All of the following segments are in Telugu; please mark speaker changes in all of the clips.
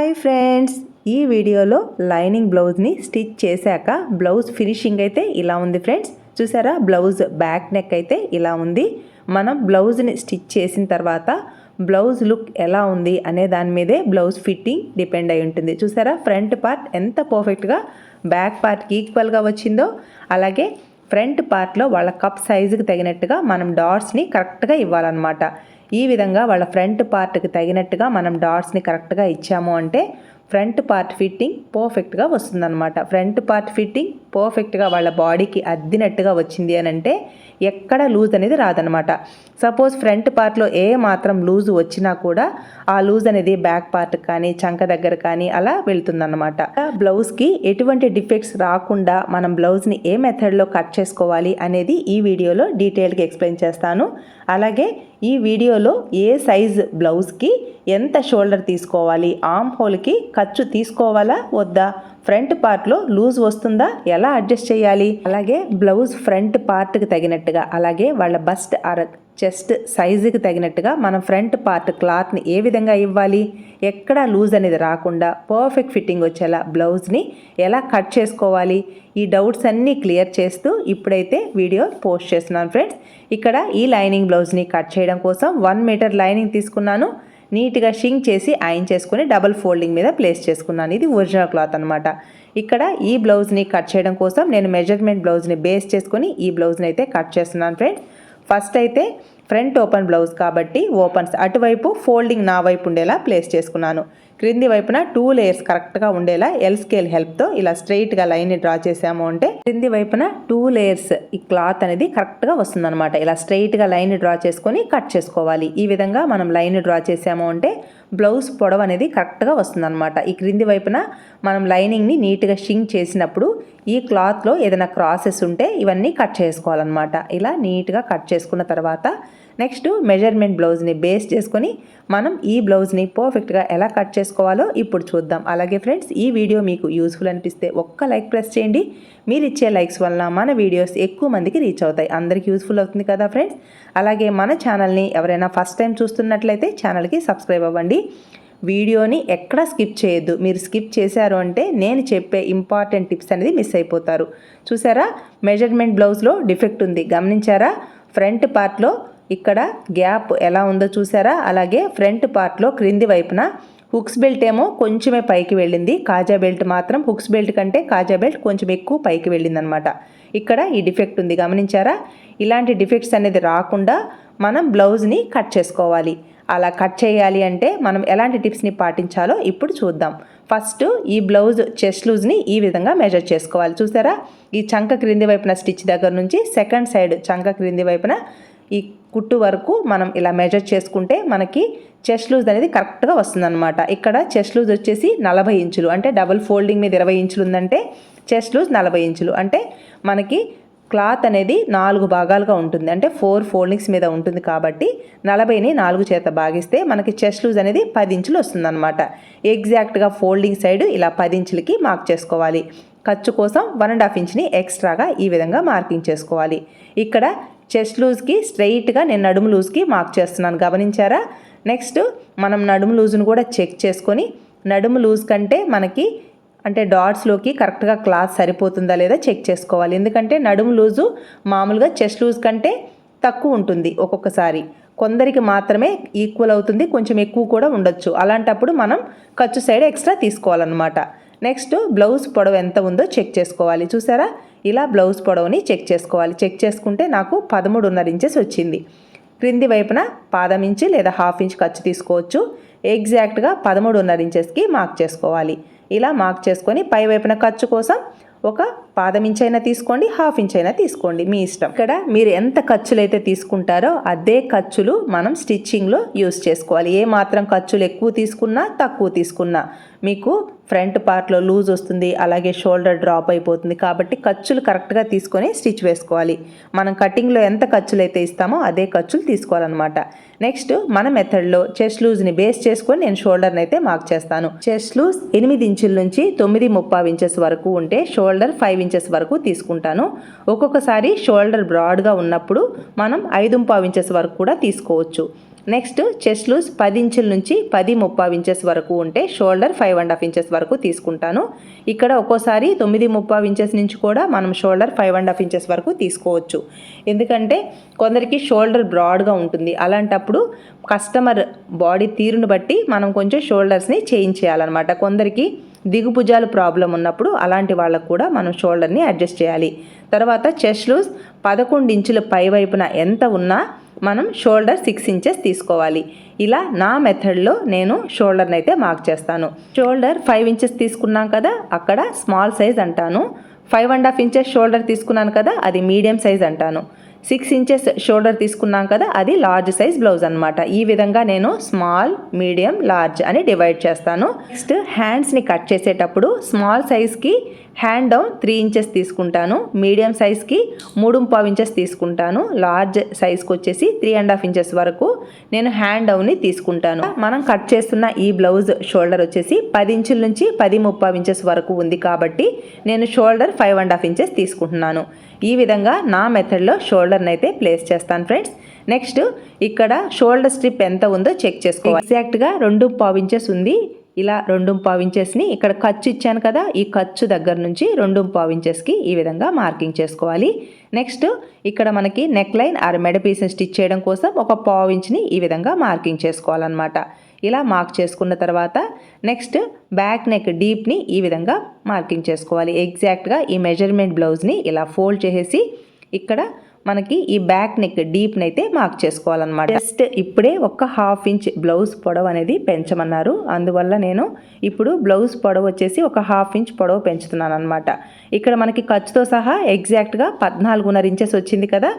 Speaker 1: హాయ్ ఫ్రెండ్స్ ఈ వీడియోలో లైనింగ్ బ్లౌజ్ని స్టిచ్ చేశాక బ్లౌజ్ ఫినిషింగ్ అయితే ఇలా ఉంది ఫ్రెండ్స్. చూసారా? బ్లౌజ్ బ్యాక్ నెక్ అయితే ఇలా ఉంది. మనం బ్లౌజ్ని స్టిచ్ చేసిన తర్వాత బ్లౌజ్ లుక్ ఎలా ఉంది అనే దాని మీదే బ్లౌజ్ ఫిట్టింగ్ డిపెండ్ అయి ఉంటుంది. చూసారా? ఫ్రంట్ పార్ట్ ఎంత పర్ఫెక్ట్గా బ్యాక్ పార్ట్కి ఈక్వల్గా వచ్చిందో అలాగే ఫ్రంట్ పార్ట్లో వాళ్ళ కప్ సైజుకి తగినట్టుగా మనం డాట్స్ని కరెక్ట్గా ఇవ్వాలన్నమాట. ఈ విధంగా వాళ్ళ ఫ్రంట్ పార్ట్కి తగినట్టుగా మనం డాట్స్ని కరెక్ట్గా ఇచ్చాము అంటే ఫ్రంట్ పార్ట్ ఫిట్టింగ్ పర్ఫెక్ట్గా వస్తుందన్నమాట. ఫ్రంట్ పార్ట్ ఫిట్టింగ్ పర్ఫెక్ట్గా వాళ్ళ బాడీకి అద్దినట్టుగా వచ్చింది అని అంటే ఎక్కడ లూజ్ అనేది రాదనమాట సపోజ్ ఫ్రంట్ పార్ట్లో ఏ మాత్రం లూజ్ వచ్చినా కూడా ఆ లూజ్ అనేది బ్యాక్ పార్ట్ కానీ చంక దగ్గర కానీ అలా వెళ్తుందన్నమాట. బ్లౌజ్కి ఎటువంటి డిఫెక్ట్స్ రాకుండా మనం బ్లౌజ్ని ఏ మెథడ్లో కట్ చేసుకోవాలి అనేది ఈ వీడియోలో డీటెయిల్గా ఎక్స్ప్లెయిన్ చేస్తాను. అలాగే ఈ వీడియోలో ఏ సైజ్ బ్లౌజ్కి ఎంత షోల్డర్ తీసుకోవాలి ఆమ్ హోల్కి ఖర్చు తీసుకోవాలా వద్దా? ఫ్రంట్ పార్ట్లో లూజ్ వస్తుందా? ఎలా అడ్జస్ట్ చేయాలి? అలాగే బ్లౌజ్ ఫ్రంట్ పార్ట్కి తగినట్టుగా అలాగే వాళ్ళ బస్ట్ అర చెస్ట్ సైజుకి తగినట్టుగా మనం ఫ్రంట్ పార్ట్ క్లాత్ని ఏ విధంగా ఇవ్వాలి? ఎక్కడ లూజ్ అనేది రాకుండా పర్ఫెక్ట్ ఫిట్టింగ్ వచ్చేలా బ్లౌజ్ని ఎలా కట్ చేసుకోవాలి? ఈ డౌట్స్ అన్నీ క్లియర్ చేస్తూ ఇప్పుడైతే వీడియో పోస్ట్ చేస్తున్నాను ఫ్రెండ్స్. ఇక్కడ ఈ లైనింగ్ బ్లౌజ్ని కట్ చేయడం కోసం వన్ మీటర్ లైనింగ్ తీసుకున్నాను. నీట్గా షింక్ చేసి ఐన్ చేసుకుని డబల్ ఫోల్డింగ్ మీద ప్లేస్ చేసుకున్నాను. ఇది ఒరిజినల్ క్లాత్ అనమాట ఇక్కడ ఈ బ్లౌజ్ని కట్ చేయడం కోసం నేను మెజర్మెంట్ బ్లౌజ్ని బేస్ చేసుకుని ఈ బ్లౌజ్ని అయితే కట్ చేస్తున్నాను ఫ్రెండ్ ఫస్ట్ అయితే ఫ్రంట్ ఓపెన్ బ్లౌజ్ కాబట్టి ఓపెన్స్ అటువైపు ఫోల్డింగ్ నా వైపు ఉండేలా ప్లేస్ చేసుకున్నాను. క్రింది వైపున టూ లేయర్స్ కరెక్ట్గా ఉండేలా ఎల్ స్కేల్ హెల్ప్తో ఇలా స్ట్రైట్గా లైన్ని డ్రా చేసాము అంటే క్రింది వైపున టూ లేయర్స్ ఈ క్లాత్ అనేది కరెక్ట్గా వస్తుందన్నమాట. ఇలా స్ట్రైట్గా లైన్ డ్రా చేసుకొని కట్ చేసుకోవాలి. ఈ విధంగా మనం లైన్ డ్రా చేసాము అంటే బ్లౌజ్ పొడవు అనేది కరెక్ట్గా వస్తుందన్నమాట. ఈ క్రింది వైపున మనం లైనింగ్ని నీట్గా షింక్ చేసినప్పుడు ఈ క్లాత్లో ఏదైనా క్రాసెస్ ఉంటే ఇవన్నీ కట్ చేసుకోవాలన్నమాట. ఇలా నీట్గా కట్ చేసుకున్న తర్వాత నెక్స్ట్ మెజర్మెంట్ బ్లౌజ్ని బేస్ చేసుకొని మనం ఈ బ్లౌజ్ని పర్ఫెక్ట్గా ఎలా కట్ చేసుకోవాలో ఇప్పుడు చూద్దాం. అలాగే ఫ్రెండ్స్ ఈ వీడియో మీకు యూస్ఫుల్ అనిపిస్తే ఒక్క లైక్ ప్రెస్ చేయండి. మీరు ఇచ్చే లైక్స్ వలన మన వీడియోస్ ఎక్కువ మందికి రీచ్ అవుతాయి. అందరికీ యూస్ఫుల్ అవుతుంది కదా ఫ్రెండ్స్? అలాగే మన ఛానల్ని ఎవరైనా ఫస్ట్ టైం చూస్తున్నట్లయితే ఛానల్కి సబ్స్క్రైబ్ అవ్వండి. వీడియోని ఎక్కడ స్కిప్ చేయొద్దు. మీరు స్కిప్ చేశారు అంటే నేను చెప్పే ఇంపార్టెంట్ టిప్స్ అనేది మిస్ అయిపోతారు. చూసారా? మెజర్మెంట్ బ్లౌజ్లో డిఫెక్ట్ ఉంది. గమనించారా? ఫ్రంట్ పార్ట్లో ఇక్కడ గ్యాప్ ఎలా ఉందో చూసారా? అలాగే ఫ్రంట్ పార్ట్లో క్రింది వైపున హుక్స్ బెల్ట్ ఏమో కొంచెమే పైకి వెళ్ళింది. కాజా బెల్ట్ మాత్రం హుక్స్ బెల్ట్ కంటే కాజా బెల్ట్ కొంచెం ఎక్కువ పైకి వెళ్ళిందనమాట. ఇక్కడ ఈ డిఫెక్ట్ ఉంది గమనించారా? ఇలాంటి డిఫెక్ట్స్ అనేది రాకుండా మనం బ్లౌజ్ని కట్ చేసుకోవాలి. అలా కట్ చేయాలి అంటే మనం ఎలాంటి టిప్స్ని పాటించాలో ఇప్పుడు చూద్దాం. ఫస్ట్ ఈ బ్లౌజ్ చెస్ట్ లూజ్ని ఈ విధంగా మెజర్ చేసుకోవాలి. చూసారా? ఈ చంక క్రింది వైపున స్టిచ్ దగ్గర నుంచి సెకండ్ సైడ్ చంక క్రింది వైపున ఈ కుట్టు వరకు మనం ఇలా మెజర్ చేసుకుంటే మనకి చెస్ట్ లూజ్ అనేది కరెక్ట్గా వస్తుందన్నమాట. ఇక్కడ చెస్ట్ లూజ్ వచ్చేసి నలభై ఇంచులు అంటే డబుల్ ఫోల్డింగ్ మీద ఇరవై ఇంచులు ఉందంటే చెస్ట్ లూజ్ నలభై ఇంచులు. అంటే మనకి క్లాత్ అనేది నాలుగు భాగాలుగా ఉంటుంది. అంటే ఫోర్ ఫోల్డింగ్స్ మీద ఉంటుంది కాబట్టి నలభైని నాలుగు చేత భాగిస్తే మనకి చెస్ట్ లూజ్ అనేది పది ఇంచులు వస్తుందన్నమాట. ఎగ్జాక్ట్గా ఫోల్డింగ్ సైడ్ ఇలా పది ఇంచులకి మార్క్ చేసుకోవాలి. ఖర్చు కోసం వన్ అండ్ హాఫ్ ఇంచ్ని ఎక్స్ట్రాగా ఈ విధంగా మార్కింగ్ చేసుకోవాలి. ఇక్కడ చెస్ట్ లూజ్కి స్ట్రైట్గా నేను నడుము లూజ్కి మార్క్ చేస్తున్నాను. గమనించారా? నెక్స్ట్ మనం నడుము లూజ్ను కూడా చెక్ చేసుకొని నడుము లూజ్ కంటే మనకి అంటే డాట్స్లోకి కరెక్ట్గా క్లాత్ సరిపోతుందా లేదా చెక్ చేసుకోవాలి. ఎందుకంటే నడుము లూజు మామూలుగా చెస్ట్ లూజ్ కంటే తక్కువ ఉంటుంది ఒక్కొక్కసారి. కొందరికి మాత్రమే ఈక్వల్ అవుతుంది కొంచెం ఎక్కువ కూడా ఉండొచ్చు. అలాంటప్పుడు మనం ఖర్చు సైడ్ ఎక్స్ట్రా తీసుకోవాలన్నమాట. నెక్స్ట్ బ్లౌజ్ పొడవు ఎంత ఉందో చెక్ చేసుకోవాలి. చూసారా? ఇలా బ్లౌజ్ పొడవుని చెక్ చేసుకోవాలి. చెక్ చేసుకుంటే నాకు పదమూడున్నర ఇంచెస్ వచ్చింది. క్రింది వైపున పాదం ఇంచు లేదా హాఫ్ ఇంచ్ ఖర్చు తీసుకోవచ్చు. ఎగ్జాక్ట్గా పదమూడున్నర ఇంచెస్కి మార్క్ చేసుకోవాలి. ఇలా మార్క్ చేసుకొని పై వైపున ఖర్చు కోసం ఒక పాదం ఇంచ్ అయినా తీసుకోండి హాఫ్ ఇంచ్ అయినా తీసుకోండి మీ ఇష్టం. ఇక్కడ మీరు ఎంత ఖర్చులు అయితే తీసుకుంటారో అదే ఖర్చులు మనం స్టిచ్చింగ్లో యూస్ చేసుకోవాలి. ఏ మాత్రం ఖర్చులు ఎక్కువ తీసుకున్నా తక్కువ తీసుకున్నా మీకు ఫ్రంట్ పార్ట్లో లూజ్ వస్తుంది అలాగే షోల్డర్ డ్రాప్ అయిపోతుంది కాబట్టి ఖర్చులు కరెక్ట్గా తీసుకొని స్టిచ్ వేసుకోవాలి. మనం కటింగ్లో ఎంత ఖర్చులు అయితే ఇస్తామో అదే ఖర్చులు తీసుకోవాలన్నమాట. నెక్స్ట్ మన మెథడ్లో చెస్ట్ లూజ్ని బేస్ చేసుకొని నేను షోల్డర్ని అయితే మార్క్ చేస్తాను. చెస్ట్ లూజ్ ఎనిమిది ఇంచుల నుంచి తొమ్మిది ముప్పావు ఇంచెస్ వరకు ఉంటే షోల్డర్ ఫైవ్ ఇంచెస్ వరకు తీసుకుంటాను. ఒక్కొక్కసారి షోల్డర్ బ్రాడ్గా ఉన్నప్పుడు మనం ఐదు పావు ఇంచెస్ వరకు కూడా తీసుకోవచ్చు. నెక్స్ట్ చెస్ట్ లూజ్ పది ఇంచుల నుంచి పది ముప్పావు ఇంచెస్ వరకు ఉంటే shoulder five and half inches వరకు తీసుకుంటాను. ఇక్కడ ఒక్కోసారి తొమ్మిది ముప్పావు ఇంచెస్ నుంచి కూడా మనం shoulder five and half inches వరకు తీసుకోవచ్చు. ఎందుకంటే కొందరికి షోల్డర్ బ్రాడ్గా ఉంటుంది. అలాంటప్పుడు కస్టమర్ బాడీ తీరును బట్టి మనం కొంచెం షోల్డర్స్ని చేయించేయాలన్నమాట. కొందరికి దిగుభుజాలు ప్రాబ్లం ఉన్నప్పుడు అలాంటి వాళ్ళకు కూడా మనం షోల్డర్ని అడ్జస్ట్ చేయాలి. తర్వాత చెస్ట్ లూజ్ పదకొండు ఇంచుల పై వైపున ఎంత ఉన్నా మనం షోల్డర్ సిక్స్ ఇంచెస్ తీసుకోవాలి. ఇలా నా మెథడ్లో నేను షోల్డర్ని అయితే మార్క్ చేస్తాను. షోల్డర్ ఫైవ్ ఇంచెస్ తీసుకున్నాం కదా అక్కడ స్మాల్ సైజ్ అంటాను. Five and half inches shoulder తీసుకున్నాను కదా అది మీడియం సైజ్ అంటాను. సిక్స్ ఇంచెస్ షోల్డర్ తీసుకున్నాం కదా అది లార్జ్ సైజ్ బ్లౌజ్ అనమాట ఈ విధంగా నేను స్మాల్ మీడియం లార్జ్ అని డివైడ్ చేస్తాను. నెక్స్ట్ హ్యాండ్స్ని కట్ చేసేటప్పుడు స్మాల్ సైజ్కి హ్యాండ్ డౌన్ త్రీ ఇంచెస్ తీసుకుంటాను. మీడియం సైజ్కి మూడు పావు ఇంచెస్ తీసుకుంటాను. లార్జ్ సైజ్కి వచ్చేసి త్రీ అండ్ హాఫ్ ఇంచెస్ వరకు నేను హ్యాండ్ డౌన్ని తీసుకుంటాను. మనం కట్ చేస్తున్న ఈ బ్లౌజ్ షోల్డర్ వచ్చేసి పది ఇంచుల నుంచి పది ముప్పావు ఇంచెస్ వరకు ఉంది కాబట్టి నేను shoulder five and half inches తీసుకుంటున్నాను. ఈ విధంగా నా మెథడ్లో షోల్డర్ని అయితే ప్లేస్ చేస్తాను ఫ్రెండ్స్. నెక్స్ట్ ఇక్కడ షోల్డర్ స్ట్రిప్ ఎంత ఉందో చెక్ చేసుకోవాలి. ఎగ్జాక్ట్గా రెండు పావు ఇంచెస్ ఉంది. ఇలా రెండు పావించెస్ని ఇక్కడ ఖర్చు ఇచ్చాను కదా ఈ ఖర్చు దగ్గర నుంచి రెండు పావించెస్కి ఈ విధంగా మార్కింగ్ చేసుకోవాలి. నెక్స్ట్ ఇక్కడ మనకి నెక్ లైన్ ఆర్ మెడ పీస్ని స్టిచ్ చేయడం కోసం ఒక పావించ్ని ఈ విధంగా మార్కింగ్ చేసుకోవాలన్నమాట. ఇలా మార్క్ చేసుకున్న తర్వాత నెక్స్ట్ బ్యాక్ నెక్ డీప్ని ఈ విధంగా మార్కింగ్ చేసుకోవాలి. ఎగ్జాక్ట్గా ఈ మెజర్మెంట్ బ్లౌజ్ని ఇలా ఫోల్డ్ చేసేసి ఇక్కడ మనకి ఈ బ్యాక్ నెక్ డీప్ని అయితే మార్క్ చేసుకోవాలన్నమాట. జస్ట్ ఇప్పుడే ఒక హాఫ్ ఇంచ్ బ్లౌజ్ పొడవు అనేది పెంచమన్నారు. అందువల్ల నేను ఇప్పుడు బ్లౌజ్ పొడవు వచ్చేసి ఒక హాఫ్ ఇంచ్ పొడవు పెంచుతున్నాను అనమాట ఇక్కడ మనకి ఖర్చుతో సహా ఎగ్జాక్ట్గా పద్నాలుగున్నర ఇంచెస్ వచ్చింది కదా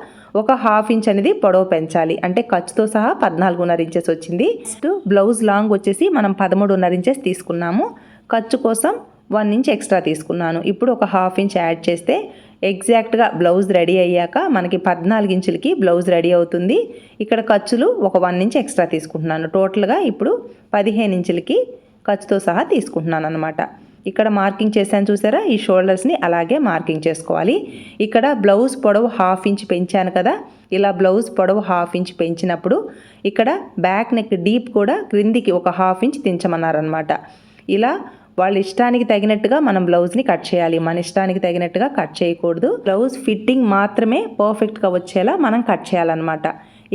Speaker 1: ఒక హాఫ్ ఇంచ్ అనేది పొడవు పెంచాలి. అంటే ఖర్చుతో సహా పద్నాలుగున్నర ఇంచెస్ వచ్చింది. నెక్స్ట్ బ్లౌజ్ లాంగ్ వచ్చేసి మనం పదమూడున్నర ఇంచెస్ తీసుకున్నాము. ఖర్చు కోసం వన్ ఇంచ్ ఎక్స్ట్రా తీసుకున్నాను. ఇప్పుడు ఒక హాఫ్ ఇంచ్ యాడ్ చేస్తే ఎగ్జాక్ట్గా బ్లౌజ్ రెడీ అయ్యాక మనకి పద్నాలుగు ఇంచులకి బ్లౌజ్ రెడీ అవుతుంది. ఇక్కడ ఖర్చులు ఒక వన్ ఇంచ్ ఎక్స్ట్రా తీసుకుంటున్నాను. టోటల్గా ఇప్పుడు పదిహేను ఇంచులకి ఖర్చుతో సహా తీసుకుంటున్నాను అనమాట ఇక్కడ మార్కింగ్ చేశాను చూసారా? ఈ షోల్డర్స్ని అలాగే మార్కింగ్ చేసుకోవాలి. ఇక్కడ బ్లౌజ్ పొడవు హాఫ్ ఇంచ్ పెంచాను కదా? ఇలా బ్లౌజ్ పొడవు హాఫ్ ఇంచ్ పెంచినప్పుడు ఇక్కడ బ్యాక్ నెక్ డీప్ కూడా క్రిందికి ఒక హాఫ్ ఇంచ్ దించమన్నారనమాట ఇలా వాళ్ళ ఇష్టానికి తగినట్టుగా మనం బ్లౌజ్ని కట్ చేయాలి. మన ఇష్టానికి తగినట్టుగా కట్ చేయకూడదు. బ్లౌజ్ ఫిట్టింగ్ మాత్రమే పర్ఫెక్ట్గా వచ్చేలా మనం కట్ చేయాలన్నమాట.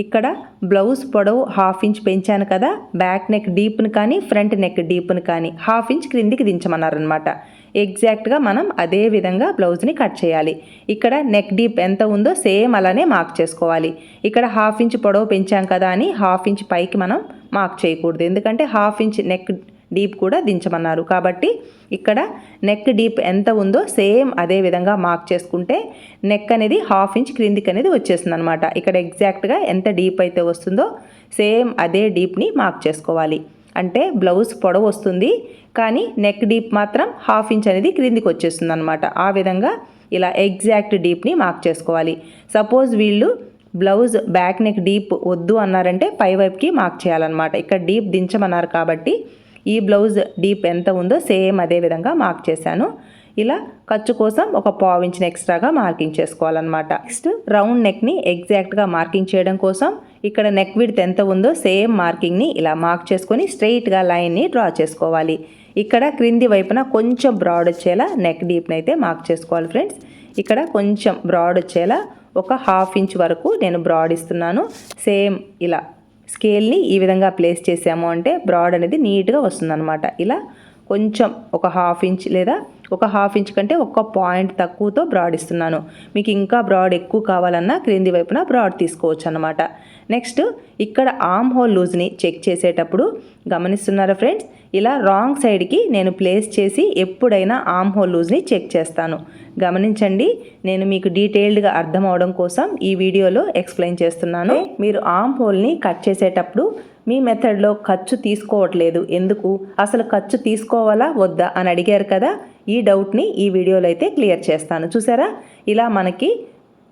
Speaker 1: ఇక్కడ బ్లౌజ్ పొడవు హాఫ్ ఇంచ్ పెంచాను కదా బ్యాక్ నెక్ డీప్ని కానీ ఫ్రంట్ నెక్ డీప్ని కానీ హాఫ్ ఇంచ్ క్రిందికి దించమన్నారనమాట ఎగ్జాక్ట్గా మనం అదే విధంగా బ్లౌజ్ని కట్ చేయాలి. ఇక్కడ నెక్ డీప్ ఎంత ఉందో సేమ్ అలానే మార్క్ చేసుకోవాలి. ఇక్కడ హాఫ్ ఇంచ్ పొడవు పెంచాం కదా అని హాఫ్ ఇంచ్ పైకి మనం మార్క్ చేయకూడదు. ఎందుకంటే హాఫ్ ఇంచ్ నెక్ డీప్ కూడా దించమన్నారు. కాబట్టి ఇక్కడ నెక్ డీప్ ఎంత ఉందో సేమ్ అదే విధంగా మార్క్ చేసుకుంటే నెక్ అనేది హాఫ్ ఇంచ్ క్రిందికి అనేది వచ్చేస్తుంది అనమాట ఇక్కడ ఎగ్జాక్ట్గా ఎంత డీప్ అయితే వస్తుందో సేమ్ అదే డీప్ని మార్క్ చేసుకోవాలి. అంటే బ్లౌజ్ పొడవు వస్తుంది కానీ నెక్ డీప్ మాత్రం హాఫ్ ఇంచ్ అనేది క్రిందికి వచ్చేస్తుంది అనమాట ఆ విధంగా ఇలా ఎగ్జాక్ట్ డీప్ని మార్క్ చేసుకోవాలి. సపోజ్ వీళ్ళు బ్లౌజ్ బ్యాక్ నెక్ డీప్ వద్దు అన్నారంటే పై వైపుకి మార్క్ చేయాలన్నమాట. ఇక్కడ డీప్ దించమన్నారు కాబట్టి ఈ బ్లౌజ్ డీప్ ఎంత ఉందో సేమ్ అదే విధంగా మార్క్ చేశాను. ఇలా ఖర్చు కోసం ఒక పావు ఇంచిన ఎక్స్ట్రాగా మార్కింగ్ చేసుకోవాలన్నమాట. నెక్స్ట్ రౌండ్ నెక్ని ఎగ్జాక్ట్గా మార్కింగ్ చేయడం కోసం ఇక్కడ నెక్ విడ్త్ ఎంత ఉందో సేమ్ మార్కింగ్ని ఇలా మార్క్ చేసుకొని స్ట్రెయిట్గా లైన్ని డ్రా చేసుకోవాలి. ఇక్కడ క్రింది వైపున కొంచెం బ్రాడ్ వచ్చేలా నెక్ డీప్ని అయితే మార్క్ చేసుకోవాలి ఫ్రెండ్స్ ఇక్కడ కొంచెం బ్రాడ్ వచ్చేలా ఒక హాఫ్ ఇంచ్ వరకు నేను బ్రాడ్ ఇస్తున్నాను. సేమ్ ఇలా స్కేల్ని ఈ విధంగా ప్లేస్ చేసాము అంటే బ్రాడ్ అనేది నీట్గా వస్తుందన్నమాట. ఇలా కొంచెం ఒక హాఫ్ ఇంచ్ లేదా ఒక హాఫ్ ఇంచ్ కంటే ఒక పాయింట్ తక్కువతో బ్రాడ్ ఇస్తున్నాను. మీకు ఇంకా బ్రాడ్ ఎక్కువ కావాలన్నా క్రింది వైపున బ్రాడ్ తీసుకోవచ్చు అనమాట నెక్స్ట్ ఇక్కడ ఆమ్ హోల్ లూజ్ని చెక్ చేసేటప్పుడు గమనిస్తున్నారా ఫ్రెండ్స్? ఇలా రాంగ్ సైడ్కి నేను ప్లేస్ చేసి ఎప్పుడైనా ఆమ్ హోల్ లూజ్ని చెక్ చేస్తాను. గమనించండి నేను మీకు డీటెయిల్డ్గా అర్థం అవడం కోసం ఈ వీడియోలో ఎక్స్ప్లెయిన్ చేస్తున్నాను. మీరు ఆమ్ హోల్ని కట్ చేసేటప్పుడు మీ మెథడ్లో ఖర్చు తీసుకోవట్లేదు. ఎందుకు? అసలు ఖర్చు తీసుకోవాలా వద్దా అని అడిగారు కదా? ఈ డౌట్ని ఈ వీడియోలో అయితే క్లియర్ చేస్తాను. చూసారా? ఇలా మనకి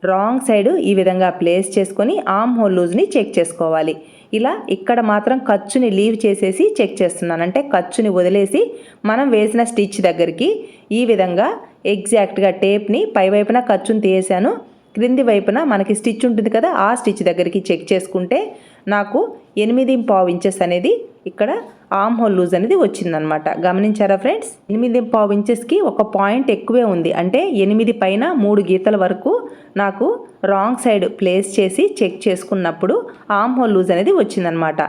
Speaker 1: రాంగ్ సైడ్ ఈ విధంగా ప్లేస్ చేసుకొని ఆమ్ హోల్ లూజ్ని చెక్ చేసుకోవాలి. ఇలా ఇక్కడ మాత్రం ఖర్చుని లీవ్ చేసేసి చెక్ చేస్తున్నాను. అంటే ఖర్చుని వదిలేసి మనం వేసిన స్టిచ్ దగ్గరికి ఈ విధంగా ఎగ్జాక్ట్గా టేప్ని పైవైపున ఖర్చుని తీసాను క్రింది వైపున మనకి స్టిచ్ ఉంటుంది కదా ఆ స్టిచ్ దగ్గరికి చెక్ చేసుకుంటే నాకు ఎనిమిది పావు ఇంచెస్ అనేది ఇక్కడ ఆమ్ హోల్ లూజ్ అనేది వచ్చిందనమాట గమనించారా ఫ్రెండ్స్ ఎనిమిది పావు ఇంచెస్కి ఒక పాయింట్ ఎక్కువే ఉంది. అంటే ఎనిమిది పైన మూడు గీతల వరకు నాకు రాంగ్ సైడ్ ప్లేస్ చేసి చెక్ చేసుకున్నప్పుడు ఆమ్ హోల్ లూజ్ అనేది వచ్చిందనమాట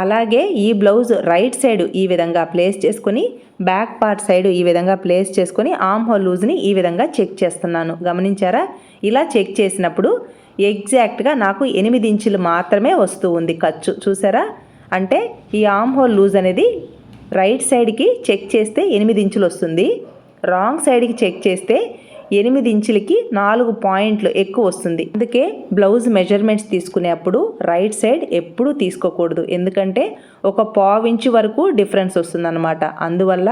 Speaker 1: అలాగే ఈ బ్లౌజ్ రైట్ సైడ్ ఈ విధంగా ప్లేస్ చేసుకొని బ్యాక్ పార్ట్ సైడ్ ఈ విధంగా ప్లేస్ చేసుకొని ఆమ్ హోల్ లూజ్ని ఈ విధంగా చెక్ చేస్తున్నాను. గమనించారా? ఇలా చెక్ చేసినప్పుడు ఎగ్జాక్ట్గా నాకు ఎనిమిది ఇంచులు మాత్రమే వస్తూ ఉంది ఖర్చు. చూసారా? అంటే ఈ ఆమ్ హోల్ లూజ్ అనేది రైట్ సైడ్కి చెక్ చేస్తే ఎనిమిది ఇంచులు వస్తుంది. రాంగ్ సైడ్కి చెక్ చేస్తే ఎనిమిది ఇంచులకి నాలుగు పాయింట్లు ఎక్కువ వస్తుంది. అందుకే బ్లౌజ్ మెజర్మెంట్స్ తీసుకునేప్పుడు రైట్ సైడ్ ఎప్పుడూ తీసుకోకూడదు. ఎందుకంటే ఒక పావు ఇంచు వరకు డిఫరెన్స్ వస్తుందన్నమాట. అందువల్ల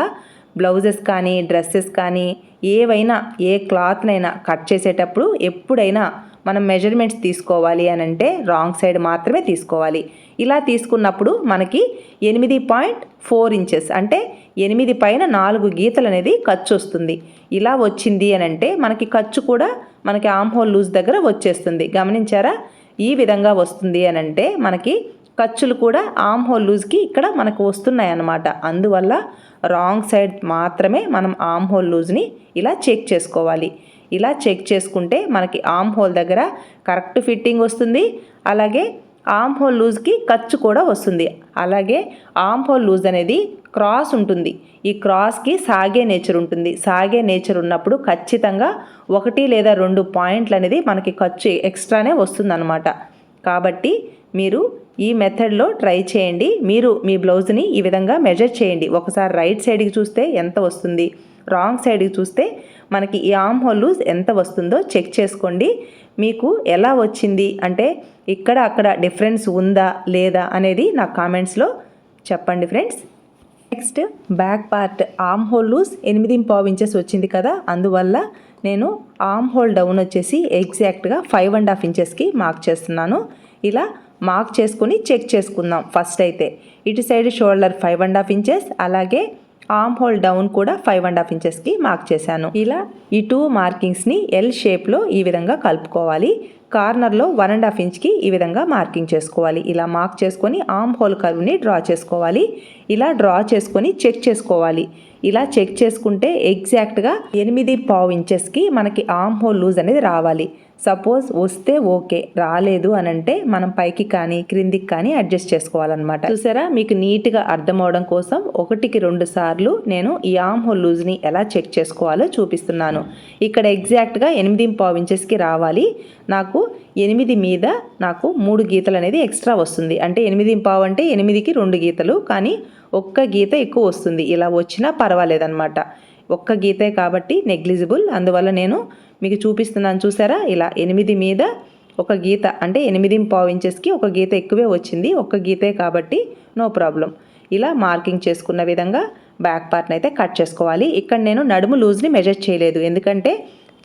Speaker 1: బ్లౌజెస్ కానీ డ్రెస్సెస్ కానీ ఏవైనా ఏ క్లాత్నైనా కట్ చేసేటప్పుడు ఎప్పుడైనా మనం మెజర్మెంట్స్ తీసుకోవాలి అని అంటే రాంగ్ సైడ్ మాత్రమే తీసుకోవాలి. ఇలా తీసుకున్నప్పుడు మనకి ఎనిమిది పాయింట్ ఫోర్ ఇంచెస్ అంటే ఎనిమిది పైన నాలుగు గీతలు అనేది ఖర్చు వస్తుంది. ఇలా వచ్చింది అని అంటే మనకి ఖర్చు కూడా మనకి ఆమ్ హోల్ లూజ్ దగ్గర వచ్చేస్తుంది. గమనించారా? ఈ విధంగా వస్తుంది అని అంటే మనకి ఖర్చులు కూడా ఆమ్ హోల్ లూజ్కి ఇక్కడ మనకు వస్తున్నాయి అన్నమాట. అందువల్ల రాంగ్ సైడ్ మాత్రమే మనం ఆమ్ హోల్ లూజ్ని ఇలా చెక్ చేసుకోవాలి. ఇలా చెక్ చేసుకుంటే మనకి ఆమ్ హోల్ దగ్గర కరెక్ట్ ఫిట్టింగ్ వస్తుంది. అలాగే ఆమ్ హోల్ లూజ్కి ఖర్చు కూడా వస్తుంది. అలాగే ఆమ్ హోల్ లూజ్ అనేది క్రాస్ ఉంటుంది. ఈ క్రాస్కి సాగే నేచర్ ఉంటుంది. సాగే నేచర్ ఉన్నప్పుడు ఖచ్చితంగా ఒకటి లేదా రెండు పాయింట్లు అనేది మనకి ఖర్చు ఎక్స్ట్రానే వస్తుందన్నమాట. కాబట్టి మీరు ఈ మెథడ్లో ట్రై చేయండి. మీరు మీ బ్లౌజ్ని ఈ విధంగా మెజర్ చేయండి. ఒకసారి రైట్ సైడ్కి చూస్తే ఎంత వస్తుంది? రాంగ్ సైడ్కి చూస్తే మనకి ఈ ఆమ్ హోల్ లూజ్ ఎంత వస్తుందో చెక్ చేసుకోండి. మీకు ఎలా వచ్చింది? అంటే ఇక్కడ అక్కడ డిఫరెన్స్ ఉందా లేదా అనేది నా కామెంట్స్లో చెప్పండి friends. Next back part armhole loose ఎనిమిది పావు ఇంచెస్ వచ్చింది కదా అందువల్ల నేను ఆమ్ హోల్ డౌన్ వచ్చేసి ఎగ్జాక్ట్గా ఫైవ్ అండ్ హాఫ్ ఇంచెస్కి మార్క్ చేస్తున్నాను. ఇలా మార్క్ చేసుకుని చెక్ చేసుకుందాం ఫస్ట్ అయితే. ఇటు side shoulder five and half inches అలాగే ఆమ్ హోల్ డౌన్ కూడా ఫైవ్ అండ్ హాఫ్ ఇంచెస్కి మార్క్ చేశాను. ఇలా ఈ టూ మార్కింగ్స్ని ఎల్ షేప్లో ఈ విధంగా కలుపుకోవాలి. కార్నర్లో వన్ అండ్ హాఫ్ ఇంచ్కి ఈ విధంగా మార్కింగ్ చేసుకోవాలి. ఇలా మార్క్ చేసుకొని ఆమ్ హోల్ కర్వ్ని డ్రా చేసుకోవాలి. ఇలా డ్రా చేసుకొని చెక్ చేసుకోవాలి. ఇలా చెక్ చేసుకుంటే ఎగ్జాక్ట్గా ఎనిమిది పావు ఇంచెస్కి మనకి ఆమ్ హోల్ లూజ్ అనేది రావాలి. సపోజ్ వస్తే ఓకే రాలేదు అని అంటే మనం పైకి కానీ క్రిందికి కానీ అడ్జస్ట్ చేసుకోవాలన్నమాట. చూసారా? మీకు నీట్గా అర్థం అవడం కోసం ఒకటికి రెండు సార్లు నేను ఈ ఆమ్ హోల్ లూజ్ని ఎలా చెక్ చేసుకోవాలో చూపిస్తున్నాను. ఇక్కడ ఎగ్జాక్ట్గా ఎనిమిది పావు ఇంచెస్కి రావాలి. నాకు ఎనిమిది మీద నాకు మూడు గీతలు అనేది ఎక్స్ట్రా వస్తుంది. అంటే ఎనిమిది పావు అంటే ఎనిమిదికి రెండు గీతలు కానీ ఒక్క గీత ఎక్కువ వస్తుంది. ఇలా వచ్చినా పర్వాలేదన్నమాట. ఒక్క గీతే కాబట్టి నెగ్లిజిబుల్. అందువల్ల నేను మీకు చూపిస్తున్నాను చూసారా? ఇలా ఎనిమిది మీద ఒక గీత అంటే ఎనిమిది పావు ఇంచెస్కి ఒక గీత ఎక్కువే వచ్చింది. ఒక గీతే కాబట్టి నో ప్రాబ్లం. ఇలా మార్కింగ్ చేసుకున్న విధంగా బ్యాక్ పార్ట్ని అయితే కట్ చేసుకోవాలి. ఇక్కడ నేను నడుము లూజ్ని మెజర్ చేయలేదు. ఎందుకంటే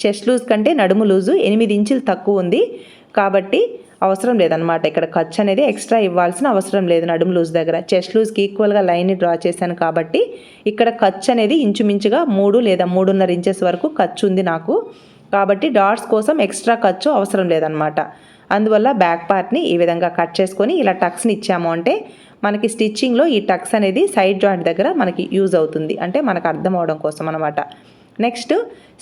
Speaker 1: చెస్ట్ లూజ్ కంటే నడుము లూజు ఎనిమిది ఇంచులు తక్కువ ఉంది. కాబట్టి అవసరం లేదనమాట ఇక్కడ ఖర్చు అనేది ఎక్స్ట్రా ఇవ్వాల్సిన అవసరం లేదు నడుము లూజ్ దగ్గర. చెస్ట్ లూజ్కి ఈక్వల్గా లైన్ని డ్రా చేశాను కాబట్టి ఇక్కడ ఖర్చు అనేది ఇంచుమించుగా మూడు లేదా మూడున్నర ఇంచెస్ వరకు ఖర్చు ఉంది నాకు. కాబట్టి డాట్స్ కోసం ఎక్స్ట్రా ఖర్చు అవసరం లేదనమాట అందువల్ల బ్యాక్ పార్ట్ని ఈ విధంగా కట్ చేసుకొని ఇలా టక్స్ని ఇచ్చాము అంటే మనకి స్టిచ్చింగ్లో ఈ టక్స్ అనేది సైడ్ జాయింట్ దగ్గర మనకి యూజ్ అవుతుంది. అంటే మనకు అర్థం అవడం కోసం అనమాట నెక్స్ట్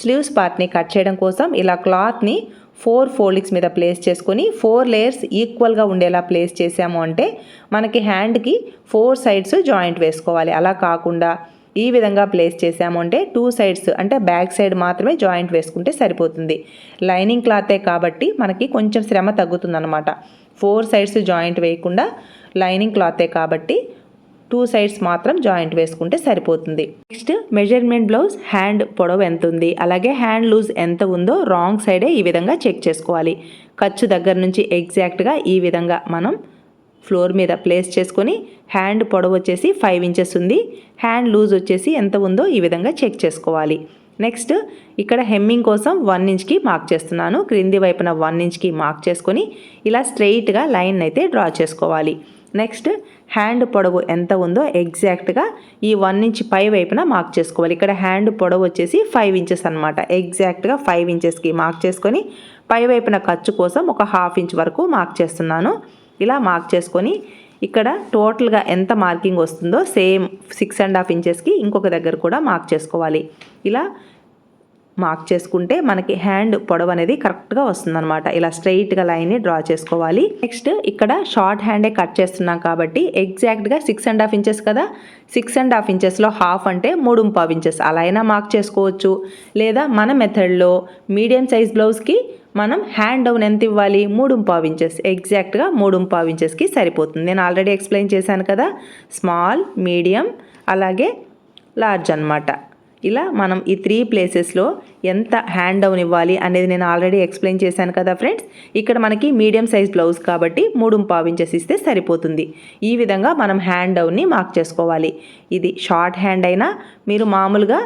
Speaker 1: స్లీవ్స్ పార్ట్ని కట్ చేయడం కోసం ఇలా క్లాత్ని ఫోర్ ఫోల్డింగ్స్ మీద ప్లేస్ చేసుకొని ఫోర్ లేయర్స్ ఈక్వల్గా ఉండేలా ప్లేస్ చేసాము అంటే మనకి హ్యాండ్కి ఫోర్ సైడ్స్ జాయింట్ వేసుకోవాలి. అలా కాకుండా ఈ విధంగా ప్లేస్ చేసాము అంటే టూ సైడ్స్ అంటే బ్యాక్ సైడ్ మాత్రమే జాయింట్ వేసుకుంటే సరిపోతుంది. లైనింగ్ క్లాతే కాబట్టి మనకి కొంచెం శ్రమ తగ్గుతుందన్నమాట. ఫోర్ సైడ్స్ జాయింట్ వేయకుండా లైనింగ్ క్లాతే కాబట్టి టూ సైడ్స్ మాత్రం జాయింట్ వేసుకుంటే సరిపోతుంది. నెక్స్ట్ మెజర్మెంట్ బ్లౌజ్ హ్యాండ్ పొడవు ఎంత ఉంది? అలాగే హ్యాండ్ లూజ్ ఎంత ఉందో రాంగ్ సైడే ఈ విధంగా చెక్ చేసుకోవాలి. ఖర్చు దగ్గర నుంచి ఎగ్జాక్ట్గా ఈ విధంగా మనం ఫ్లోర్ మీద ప్లేస్ చేసుకొని హ్యాండ్ పొడవు వచ్చేసి ఫైవ్ ఇంచెస్ ఉంది. హ్యాండ్ లూజ్ వచ్చేసి ఎంత ఉందో ఈ విధంగా చెక్ చేసుకోవాలి. నెక్స్ట్ ఇక్కడ హెమ్మింగ్ కోసం వన్ ఇంచ్కి మార్క్ చేస్తున్నాను. క్రింది వైపున వన్ ఇంచ్కి మార్క్ చేసుకొని ఇలా స్ట్రెయిట్గా లైన్ అయితే డ్రా చేసుకోవాలి. నెక్స్ట్ హ్యాండ్ పొడవు ఎంత ఉందో ఎగ్జాక్ట్గా ఈ వన్ ఇంచ్ పై వైపున మార్క్ చేసుకోవాలి. ఇక్కడ హ్యాండ్ పొడవు వచ్చేసి ఫైవ్ ఇంచెస్ అనమాట ఎగ్జాక్ట్గా ఫైవ్ ఇంచెస్కి మార్క్ చేసుకొని పై వైపున ఖర్చు కోసం ఒక హాఫ్ ఇంచ్ వరకు మార్క్ చేస్తున్నాను. ఇలా మార్క్ చేసుకొని ఇక్కడ టోటల్గా ఎంత మార్కింగ్ వస్తుందో సేమ్ సిక్స్ అండ్ హాఫ్ ఇంచెస్కి ఇంకొక దగ్గర కూడా మార్క్ చేసుకోవాలి. ఇలా మార్క్ చేసుకుంటే మనకి హ్యాండ్ పొడవు అనేది కరెక్ట్గా వస్తుందనమాట ఇలా స్ట్రైట్గా లైన్ని డ్రా చేసుకోవాలి. నెక్స్ట్ ఇక్కడ షార్ట్ హ్యాండే కట్ చేస్తున్నాం కాబట్టి ఎగ్జాక్ట్గా సిక్స్ అండ్ హాఫ్ ఇంచెస్ కదా. సిక్స్ అండ్ హాఫ్ ఇంచెస్లో హాఫ్ అంటే మూడు పావు ఇంచెస్. అలా అయినా మార్క్ చేసుకోవచ్చు. లేదా మన మెథడ్లో మీడియం సైజ్ బ్లౌజ్కి మనం హ్యాండ్ డౌన్ ఎంత ఇవ్వాలి? మూడు పావు ఇంచెస్. ఎగ్జాక్ట్గా మూడు పావు ఇంచెస్కి సరిపోతుంది. నేను ఆల్రెడీ ఎక్స్ప్లెయిన్ చేశాను కదా. స్మాల్ మీడియం అలాగే లార్జ్ అన్నమాట. ఇలా మనం ఈ త్రీ ప్లేసెస్లో ఎంత హ్యాండ్ డౌన్ ఇవ్వాలి అనేది నేను ఆల్రెడీ ఎక్స్ప్లెయిన్ చేశాను కదా ఫ్రెండ్స్ ఇక్కడ మనకి మీడియం సైజ్ బ్లౌజ్ కాబట్టి మూడు ఇంచెస్ ఇస్తే సరిపోతుంది. ఈ విధంగా మనం హ్యాండ్ డౌన్ని మార్క్ చేసుకోవాలి. ఇది షార్ట్ హ్యాండ్ అయినా మీరు మామూలుగా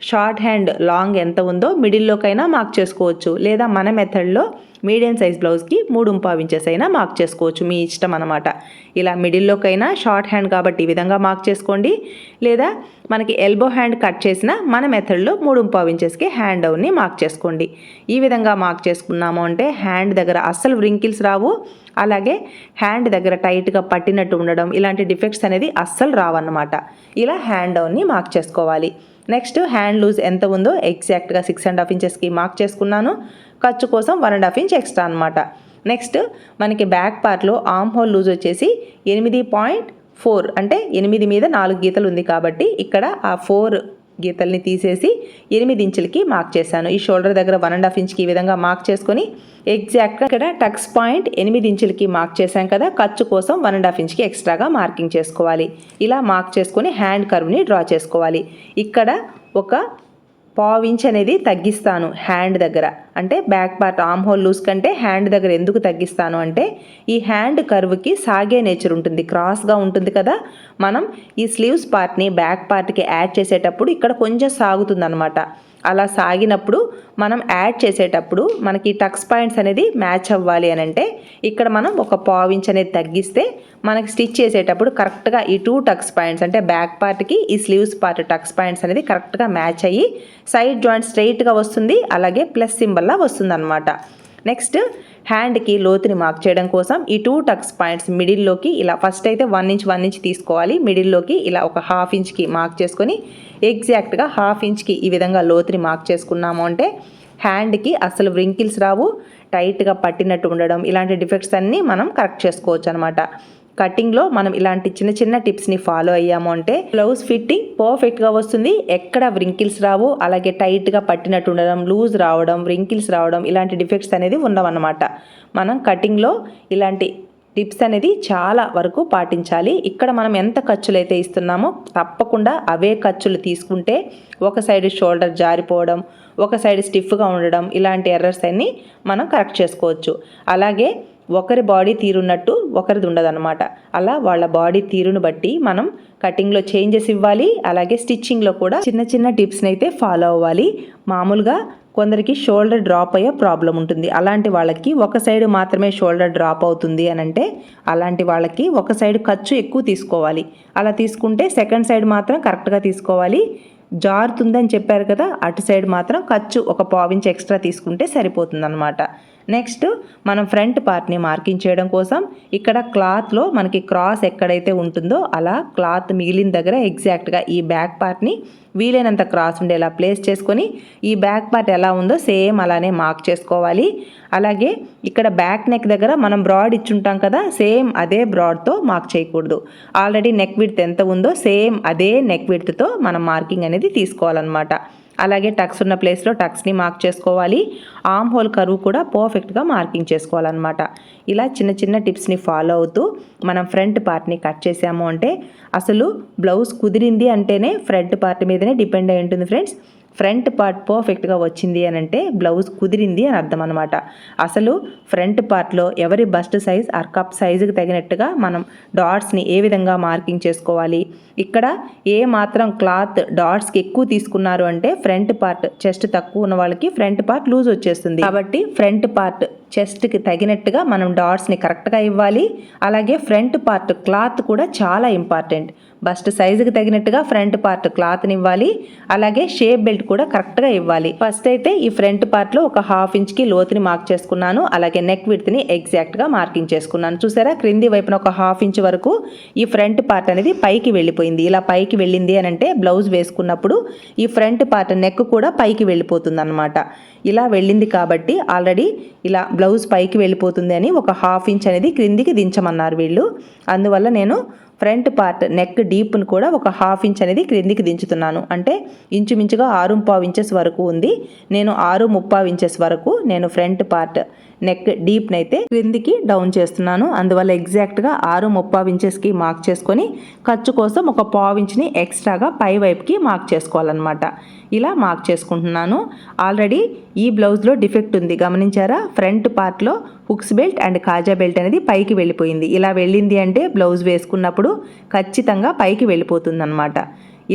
Speaker 1: షార్ట్ హ్యాండ్ లాంగ్ ఎంత ఉందో మిడిల్లోకైనా మార్క్ చేసుకోవచ్చు. లేదా మన మెథడ్లో మీడియం సైజ్ బ్లౌజ్కి మూడు ఇంచెస్ అయినా మార్క్ చేసుకోవచ్చు. మీ ఇష్టం అనమాట ఇలా మిడిల్లోకైనా షార్ట్ హ్యాండ్ కాబట్టి ఈ విధంగా మార్క్ చేసుకోండి. లేదా మనకి ఎల్బో హ్యాండ్ కట్ చేసిన మన మెథడ్లో మూడు పావు ఇంచెస్కి హ్యాండ్ డౌన్ని మార్క్ చేసుకోండి. ఈ విధంగా మార్క్ చేసుకున్నాము అంటే హ్యాండ్ దగ్గర అస్సలు వ్రింకిల్స్ రావు. అలాగే హ్యాండ్ దగ్గర టైట్గా పట్టినట్టు ఉండడం ఇలాంటి డిఫెక్ట్స్ అనేది అస్సలు రావన్నమాట. ఇలా హ్యాండ్ డౌన్ని మార్క్ చేసుకోవాలి. నెక్స్ట్ హ్యాండ్ లూజ్ ఎంత ఉందో ఎగ్జాక్ట్గా సిక్స్ అండ్ హాఫ్ ఇంచెస్కి మార్క్ చేసుకున్నాను. ఖర్చు కోసం one and half inch extra అనమాట నెక్స్ట్ మనకి బ్యాక్ పార్ట్లో ఆమ్ హోల్ లూజ్ వచ్చేసి ఎనిమిది పాయింట్ ఫోర్ అంటే ఎనిమిది మీద నాలుగు గీతలు ఉంది కాబట్టి ఇక్కడ ఆ ఫోర్ గీతల్ని తీసేసి ఎనిమిది ఇంచులకి మార్క్ చేశాను. ఈ షోల్డర్ దగ్గర వన్ అండ్ హాఫ్ ఇంచ్కి ఈ విధంగా మార్క్ చేసుకొని ఎగ్జాక్ట్గా ఇక్కడ టక్స్ పాయింట్ ఎనిమిది ఇంచులకి మార్క్ చేశాం కదా ఖర్చు కోసం వన్ అండ్ హాఫ్ ఇంచ్కి ఎక్స్ట్రాగా మార్కింగ్ చేసుకోవాలి. ఇలా మార్క్ చేసుకొని హ్యాండ్ కర్వ్ని డ్రా చేసుకోవాలి. ఇక్కడ ఒక పావు ఇంచ్ అనేది తగ్గిస్తాను హ్యాండ్ దగ్గర. అంటే back part armhole loose కంటే హ్యాండ్ దగ్గర ఎందుకు తగ్గిస్తాను అంటే ఈ హ్యాండ్ కర్వ్కి సాగే నేచర్ ఉంటుంది క్రాస్గా ఉంటుంది కదా. మనం ఈ స్లీవ్స్ పార్ట్ని బ్యాక్ పార్ట్కి యాడ్ చేసేటప్పుడు ఇక్కడ కొంచెం సాగుతుంది అలా సాగినప్పుడు మనం యాడ్ చేసేటప్పుడు మనకి టక్స్ పాయింట్స్ అనేది మ్యాచ్ అవ్వాలి అని అంటే ఇక్కడ మనం ఒక పావించ్ అనేది తగ్గిస్తే మనకి స్టిచ్ చేసేటప్పుడు కరెక్ట్గా ఈ టూ టక్స్ పాయింట్స్ అంటే బ్యాక్ పార్ట్కి ఈ స్లీవ్స్ పార్ట్ టక్స్ పాయింట్స్ అనేది కరెక్ట్గా మ్యాచ్ అయ్యి సైడ్ జాయింట్ స్ట్రైట్గా వస్తుంది అలాగే ప్లస్ సింబల్లా వస్తుంది అనమాట నెక్స్ట్ హ్యాండ్కి లోతుని మార్క్ చేయడం కోసం ఈ టూ టక్స్ పాయింట్స్ మిడిల్లోకి ఇలా ఫస్ట్ అయితే వన్ ఇంచ్ వన్ ఇంచ్ తీసుకోవాలి. మిడిల్లోకి ఇలా ఒక హాఫ్ ఇంచ్కి మార్క్ చేసుకొని ఎగ్జాక్ట్గా హాఫ్ ఇంచ్కి ఈ విధంగా లోతుని మార్క్ చేసుకున్నాము అంటే హ్యాండ్కి అసలు వ్రింకిల్స్ రావు టైట్గా పట్టినట్టు ఉండడం ఇలాంటి డిఫెక్ట్స్ అన్నీ మనం కరెక్ట్ చేసుకోవచ్చు అనమాట కటింగ్లో మనం ఇలాంటి చిన్న చిన్న టిప్స్ని ఫాలో అయ్యాము అంటే బ్లౌజ్ ఫిట్టింగ్ పర్ఫెక్ట్గా వస్తుంది ఎక్కడ వ్రింకిల్స్ రావు అలాగే టైట్గా పట్టినట్టు ఉండడం లూజ్ రావడం వ్రింకిల్స్ రావడం ఇలాంటి డిఫెక్ట్స్ అనేది ఉండవన్నమాట. మనం కటింగ్లో ఇలాంటి టిప్స్ అనేది చాలా వరకు పాటించాలి. ఇక్కడ మనం ఎంత ఖర్చులు అయితే ఇస్తున్నామో తప్పకుండా అవే ఖర్చులు తీసుకుంటే ఒక సైడ్ షోల్డర్ జారిపోవడం ఒక సైడ్ స్టిఫ్గా ఉండడం ఇలాంటి ఎర్రర్స్ అన్నీ మనం కరెక్ట్ చేసుకోవచ్చు. అలాగే ఒకరి బాడీ తీరున్నట్టు ఒకరిది ఉండదన్నమాట. అలా వాళ్ళ బాడీ తీరును బట్టి మనం కటింగ్లో చేంజెస్ ఇవ్వాలి. అలాగే స్టిచ్చింగ్లో కూడా చిన్న చిన్న టిప్స్ని అయితే ఫాలో అవ్వాలి. మామూలుగా కొందరికి షోల్డర్ డ్రాప్ అయ్యే ప్రాబ్లం ఉంటుంది. అలాంటి వాళ్ళకి ఒక సైడ్ మాత్రమే షోల్డర్ డ్రాప్ అవుతుంది అని అంటే అలాంటి వాళ్ళకి ఒక సైడ్ ఖర్చు ఎక్కువ తీసుకోవాలి. అలా తీసుకుంటే సెకండ్ సైడ్ మాత్రం కరెక్ట్గా తీసుకోవాలి. జారుతుందని చెప్పారు కదా అటు సైడ్ మాత్రం ఖర్చు ఒక పావించి ఎక్స్ట్రా తీసుకుంటే సరిపోతుందన్నమాట. నెక్స్ట్ మనం ఫ్రంట్ పార్ట్ని మార్కింగ్ చేయడం కోసం ఇక్కడ క్లాత్లో మనకి క్రాస్ ఎక్కడైతే ఉంటుందో అలా క్లాత్ మిగిలిన దగ్గర ఎగ్జాక్ట్గా ఈ బ్యాక్ పార్ట్ని వీలైనంత క్రాస్ ఉండేలా ప్లేస్ చేసుకొని ఈ బ్యాక్ పార్ట్ ఎలా ఉందో సేమ్ అలానే మార్క్ చేసుకోవాలి. అలాగే ఇక్కడ బ్యాక్ నెక్ దగ్గర మనం బ్రాడ్ ఇచ్చుంటాం కదా సేమ్ అదే బ్రాడ్తో మార్క్ చేయకూడదు. ఆల్రెడీ నెక్ విడ్త్ ఎంత ఉందో సేమ్ అదే నెక్ విడ్త్తో మనం మార్కింగ్ అనేది తీసుకోవాలన్నమాట. అలాగే టక్స్ ఉన్న ప్లేస్లో టక్స్ని మార్క్ చేసుకోవాలి. ఆమ్ హోల్ కరువు కూడా పర్ఫెక్ట్గా మార్కింగ్ చేసుకోవాలన్నమాట. ఇలా చిన్న చిన్న టిప్స్ని ఫాలో అవుతూ మనం ఫ్రంట్ పార్ట్ని కట్ చేసాము అంటే అసలు బ్లౌజ్ కుదిరింది అంటేనే ఫ్రంట్ పార్ట్ మీదనే డిపెండ్ అయి ఉంటుంది ఫ్రెండ్స్. ఫ్రంట్ పార్ట్ పర్ఫెక్ట్గా వచ్చింది అని అంటే బ్లౌజ్ కుదిరింది అని అర్థం అనమాట అసలు ఫ్రంట్ పార్ట్లో ఎవరి బస్ట్ సైజ్ ఆర్ కప్ సైజుకి తగినట్టుగా మనం డాట్స్ని ఏ విధంగా మార్కింగ్ చేసుకోవాలి? ఇక్కడ ఏ మాత్రం క్లాత్ డాట్స్కి ఎక్కువ తీసుకున్నారు అంటే ఫ్రంట్ పార్ట్ చెస్ట్ తక్కువ ఉన్న వాళ్ళకి ఫ్రంట్ పార్ట్ లూజ్ వచ్చేస్తుంది. కాబట్టి ఫ్రంట్ పార్ట్ చెస్ట్కి తగినట్టుగా మనం డాట్స్ని కరెక్ట్గా ఇవ్వాలి. అలాగే ఫ్రంట్ పార్ట్ క్లాత్ కూడా చాలా ఇంపార్టెంట్. బస్ట్ సైజుకి తగినట్టుగా ఫ్రంట్ పార్ట్ క్లాత్ని ఇవ్వాలి. అలాగే షేప్ బెల్ట్ కూడా కరెక్ట్గా ఇవ్వాలి. ఫస్ట్ అయితే ఈ ఫ్రంట్ పార్ట్లో ఒక హాఫ్ ఇంచ్కి లోతుని మార్క్ చేసుకున్నాను. అలాగే నెక్ విడ్త్ని ఎగ్జాక్ట్గా మార్కింగ్ చేసుకున్నాను. చూసారా? క్రింది వైపున ఒక హాఫ్ ఇంచ్ వరకు ఈ ఫ్రంట్ పార్ట్ అనేది పైకి వెళ్ళిపోయింది. ఇలా పైకి వెళ్ళింది అని అంటే బ్లౌజ్ వేసుకున్నప్పుడు ఈ ఫ్రంట్ పార్ట్ నెక్ కూడా పైకి వెళ్ళిపోతుంది అనమాట ఇలా వెళ్ళింది కాబట్టి ఆల్రెడీ ఇలా బ్లౌజ్ పైకి వెళ్ళిపోతుంది అని ఒక హాఫ్ ఇంచ్ అనేది క్రిందికి దించమన్నారు వీళ్ళు. అందువల్ల నేను ఫ్రంట్ పార్ట్ నెక్ డీప్ను కూడా ఒక హాఫ్ ఇంచ్ అనేది క్రిందికి దించుతున్నాను. అంటే ఇంచుమించుగా ఆరు ముప్పావు ఇంచెస్ వరకు ఉంది. నేను ఆరు ముప్పావు ఇంచెస్ వరకు నేను ఫ్రంట్ పార్ట్ నెక్ డీప్ని అయితే క్రిందికి డౌన్ చేస్తున్నాను. అందువల్ల ఎగ్జాక్ట్గా ఆరు ముప్పావు ఇంచెస్కి మార్క్ చేసుకొని ఖర్చు కోసం ఒక పావు ఇంచ్ని ఎక్స్ట్రాగా పై వైపుకి మార్క్ చేసుకోవాలన్నమాట. ఇలా మార్క్ చేసుకుంటున్నాను. ఆల్రెడీ ఈ బ్లౌజ్లో డిఫెక్ట్ ఉంది. గమనించారా? ఫ్రంట్ పార్ట్లో హుక్స్ బెల్ట్ అండ్ కాజా బెల్ట్ అనేది పైకి వెళ్ళిపోయింది. ఇలా వెళ్ళింది అంటే బ్లౌజ్ వేసుకున్నప్పుడు ఖచ్చితంగా పైకి వెళ్ళిపోతుంది అనమాట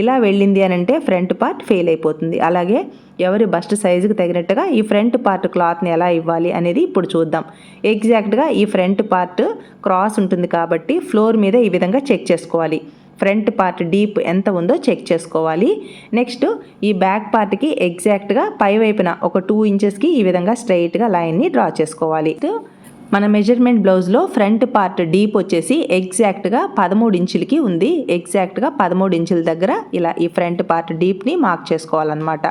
Speaker 1: ఇలా వెళ్ళింది అని అంటే ఫ్రంట్ పార్ట్ ఫెయిల్ అయిపోతుంది. అలాగే ఎవరి బస్ట్ సైజుకి తగినట్టుగా ఈ ఫ్రంట్ పార్ట్ క్లాత్ని ఎలా ఇవ్వాలి అనేది ఇప్పుడు చూద్దాం. ఎగ్జాక్ట్గా ఈ ఫ్రంట్ పార్ట్ క్రాస్ ఉంటుంది కాబట్టి ఫ్లోర్ మీద ఈ విధంగా చెక్ చేసుకోవాలి. ఫ్రంట్ పార్ట్ డీప్ ఎంత ఉందో చెక్ చేసుకోవాలి. నెక్స్ట్ ఈ బ్యాక్ పార్ట్కి ఎగ్జాక్ట్గా పై వైపున ఒక టూ ఇంచెస్కి ఈ విధంగా స్ట్రైట్గా లైన్ని డ్రా చేసుకోవాలి. మన మెజర్మెంట్ బ్లౌజ్లో ఫ్రంట్ పార్ట్ డీప్ వచ్చేసి ఎగ్జాక్ట్గా పదమూడు ఇంచులకి ఉంది. ఎగ్జాక్ట్గా పదమూడు ఇంచుల దగ్గర ఇలా ఈ ఫ్రంట్ పార్ట్ డీప్ని మార్క్ చేసుకోవాలన్నమాట.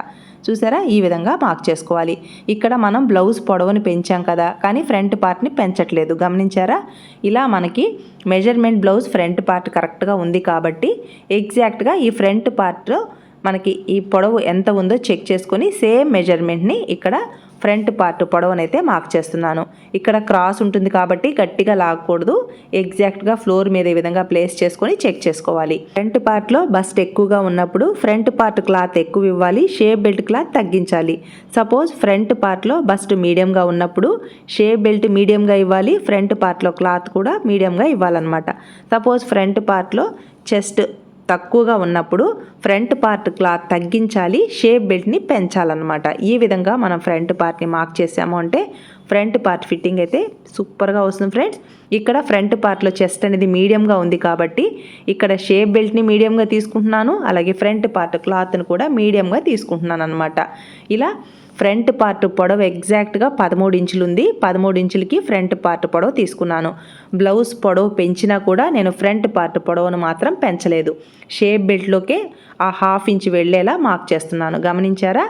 Speaker 1: చూసారా? ఈ విధంగా మార్క్ చేసుకోవాలి. ఇక్కడ మనం బ్లౌజ్ పొడవుని పెంచాం కదా కానీ ఫ్రంట్ పార్ట్ని పెంచట్లేదు. గమనించారా? ఇలా మనకి మెజర్మెంట్ బ్లౌజ్ ఫ్రంట్ పార్ట్ కరెక్ట్గా ఉంది కాబట్టి ఎగ్జాక్ట్గా ఈ ఫ్రంట్ పార్ట్ మనకి ఈ పొడవు ఎంత ఉందో చెక్ చేసుకొని సేమ్ మెజర్మెంట్ని ఇక్కడ ఫ్రంట్ పార్ట్ పొడవనైతే మార్క్ చేస్తున్నాను. ఇక్కడ క్రాస్ ఉంటుంది కాబట్టి గట్టిగా లాగకూడదు. ఎగ్జాక్ట్గా ఫ్లోర్ మీద ఈ విధంగా ప్లేస్ చేసుకొని చెక్ చేసుకోవాలి. ఫ్రంట్ పార్ట్లో బస్ట్ ఎక్కువగా ఉన్నప్పుడు ఫ్రంట్ పార్ట్ క్లాత్ ఎక్కువ ఇవ్వాలి. షేప్ బెల్ట్ క్లాత్ తగ్గించాలి. సపోజ్ ఫ్రంట్ పార్ట్లో బస్ట్ మీడియంగా ఉన్నప్పుడు షేప్ బెల్ట్ మీడియంగా ఇవ్వాలి. ఫ్రంట్ పార్ట్లో క్లాత్ కూడా మీడియంగా ఇవ్వాలన్నమాట. సపోజ్ ఫ్రంట్ పార్ట్లో చెస్ట్ తక్కువగా ఉన్నప్పుడు ఫ్రంట్ పార్ట్ క్లాత్ తగ్గించాలి షేప్ బెల్ట్ని పెంచాలన్నమాట. ఈ విధంగా మనం ఫ్రంట్ పార్ట్ని మార్క్ చేసాము అంటే ఫ్రంట్ పార్ట్ ఫిట్టింగ్ అయితే సూపర్గా వస్తుంది ఫ్రెండ్స్. ఇక్కడ ఫ్రంట్ పార్ట్లో చెస్ట్ అనేది మీడియంగా ఉంది కాబట్టి ఇక్కడ షేప్ బెల్ట్ని మీడియంగా తీసుకుంటున్నాను అలాగే ఫ్రంట్ పార్ట్ క్లాత్ని కూడా మీడియంగా తీసుకుంటున్నాను అనమాట ఇలా ఫ్రంట్ పార్ట్ పొడవు ఎగ్జాక్ట్గా పదమూడు ఇంచులు ఉంది. పదమూడు ఇంచులకి ఫ్రంట్ పార్ట్ పొడవు తీసుకున్నాను. బ్లౌజ్ పొడవు పెంచినా కూడా నేను ఫ్రంట్ పార్ట్ పొడవును మాత్రం పెంచలేదు. షేప్ బెల్ట్లోకే ఆ హాఫ్ ఇంచ్ వెళ్ళేలా మార్క్ చేస్తున్నాను. గమనించారా?